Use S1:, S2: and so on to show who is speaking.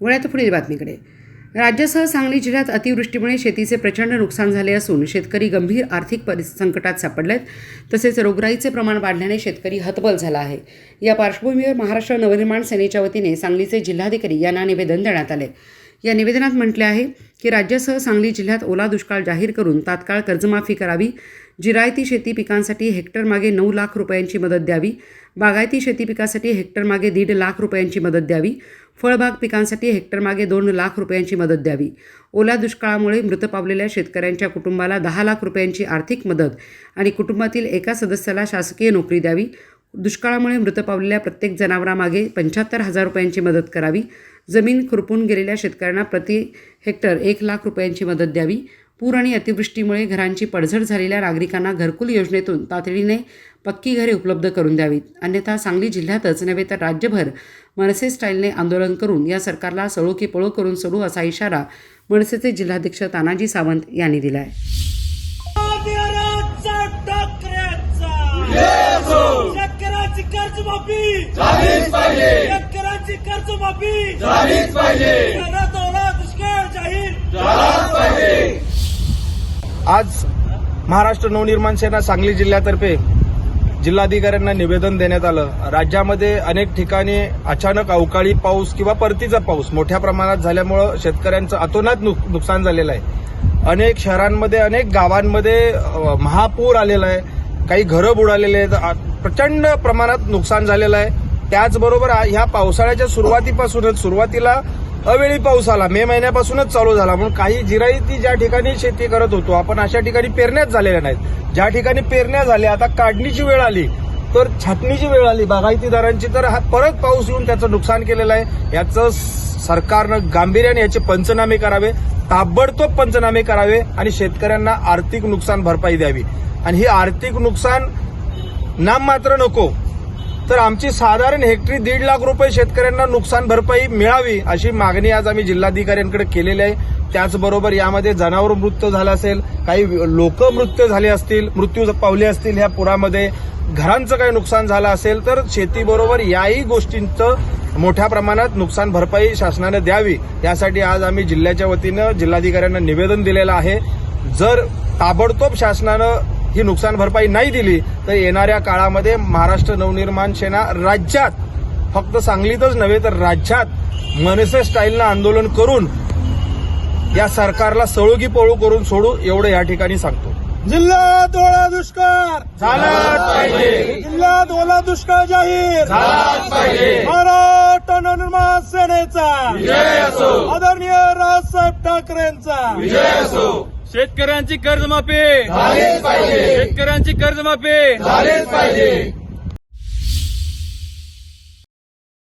S1: वळ्यात पुढील बातमीकडे. राज्यासह सांगली जिल्ह्यात अतिवृष्टीमुळे शेतीचे प्रचंड नुकसान झाले असून शेतकरी गंभीर आर्थिक परि संकटात सापडलेत. तसेच रोगराईचे प्रमाण वाढल्याने शेतकरी हतबल झाला आहे. या पार्श्वभूमीवर महाराष्ट्र नवनिर्माण सेनेच्या वतीने सांगलीचे जिल्हाधिकारी यांना निवेदन देण्यात आले. या निवेदनात म्हटले आहे की राज्यासह सांगली जिल्ह्यात ओला दुष्काळ जाहीर करून तात्काळ कर्जमाफी करावी. जिरायती शेती पिकांसाठी हेक्टरमागे नऊ लाख रुपयांची मदत द्यावी. बागायती शेती पिकासाठी हेक्टरमागे दीड लाख रुपयांची मदत द्यावी. फळबाग पिकांसाठी हेक्टर मागे दोन लाख रुपयांची मदत द्यावी. ओला दुष्काळामुळे मृत पावलेल्या शेतकऱ्यांच्या कुटुंबाला दहा लाख रुपयांची आर्थिक मदत आणि कुटुंबातील एका सदस्याला शासकीय नोकरी द्यावी. दुष्काळामुळे मृत पावलेल्या प्रत्येक जनावरामागे पंच्याहत्तर हजार रुपयांची मदत करावी. जमीन खुरपून गेलेल्या शेतकऱ्यांना प्रति हेक्टर एक लाख रुपयांची मदत द्यावी. पूर आणि अतिवृष्टीमुळे घरांची पडझड झालेल्या नागरिकांना घरकुल योजनेतून तातडीने पक्की घरे उपलब्ध करून द्यावीत. अन्यथा सांगली जिल्ह्यातच नव्हे तर राज्यभर मनसे स्टाईलने आंदोलन करून या सरकारला सळो की पळो करून सोडू असा इशारा मनसेचे जिल्हाध्यक्ष तानाजी सावंत यांनी दिला आहे
S2: कर्जमाफी
S3: झालीच पाहिजे.
S2: कर्जमाफी
S3: झालीच पाहिजे
S2: शहरात ओला दुष्काळ जाहीर
S3: झालाच पाहिजे
S4: आज महाराष्ट्र नवनिर्माण सेना सांगली जिल्ह्यातर्फे जिल्हाधिकाऱ्यांना निवेदन देण्यात आलं. राज्यामध्ये अनेक ठिकाणी अचानक अवकाळी पाऊस किंवा परतीचा पाऊस मोठ्या प्रमाणात झाल्यामुळं शेतकऱ्यांचं अतोनात नुकसान झालेलं आहे. अनेक शहरांमध्ये अनेक गावांमध्ये महापूर आलेला आहे. काही घरं बुडालेले आहेत. प्रचंड प्रमाणात नुकसान झालेलं आहे. त्याचबरोबर ह्या पावसाळ्याच्या सुरुवातीपासूनच सुरुवातीला अवेळी पाऊस आला. मे महिन्यापासूनच चालू झाला. म्हणून काही जिरायती ज्या ठिकाणी शेती करत होतो आपण अशा ठिकाणी पेरण्याच झालेल्या नाहीत. ज्या ठिकाणी पेरण्या झाल्या आता काढणीची वेळ आली. तर छाटणीची वेळ आली. बागायतीदारांची तर हा परत पाऊस येऊन त्याचं नुकसान केलेलं आहे. याचं सरकारनं गांभीर्याने याचे पंचनामे करावे. ताबडतोब पंचनामे करावे आणि शेतकऱ्यांना आर्थिक नुकसान भरपाई द्यावी. आणि ही आर्थिक नुकसान नाममात्र नको. तर आमची साधारण हेक्टरी दीड लाख रुपये शेतकऱ्यांना नुकसान भरपाई मिळावी अशी मागणी आज आम्ही जिल्हाधिकाऱ्यांकडे केलेली आहे. त्याचबरोबर यामध्ये जनावर मृत्यू झाला असेल काही लोक मृत्यू झाले असतील मृत्यू पावले असतील ह्या पुरामध्ये घरांचं काही नुकसान झालं असेल तर शेतीबरोबर याही गोष्टींचं मोठ्या प्रमाणात नुकसान भरपाई शासनानं द्यावी. यासाठी आज आम्ही जिल्ह्याच्या वतीनं जिल्हाधिकाऱ्यांना निवेदन दिलेलं आहे. जर ताबडतोब शासनानं ही नुकसान भरपाई नाही दिली तर येणाऱ्या काळामध्ये महाराष्ट्र नवनिर्माण सेना राज्यात फक्त सांगलीतच नव्हे तर राज्यात मनसे स्टाईलनं आंदोलन करून या सरकारला सळोगी पळू करून सोडू एवढं या ठिकाणी सांगतो.
S2: जिल्ह्यात ओला दुष्काळ! जिल्ह्यात ओला दुष्काळ जाहीर! महाराष्ट्र नवनिर्माण सेनेचा! आदरणीय राजसाहेब ठाकरेंचा!
S3: विजय असो.
S5: शेतकऱ्यांची कर्जमाफी.
S3: झालीच पाहिजे.
S5: शेतकऱ्यांची कर्जमाफी.
S3: झालीच पाहिजे.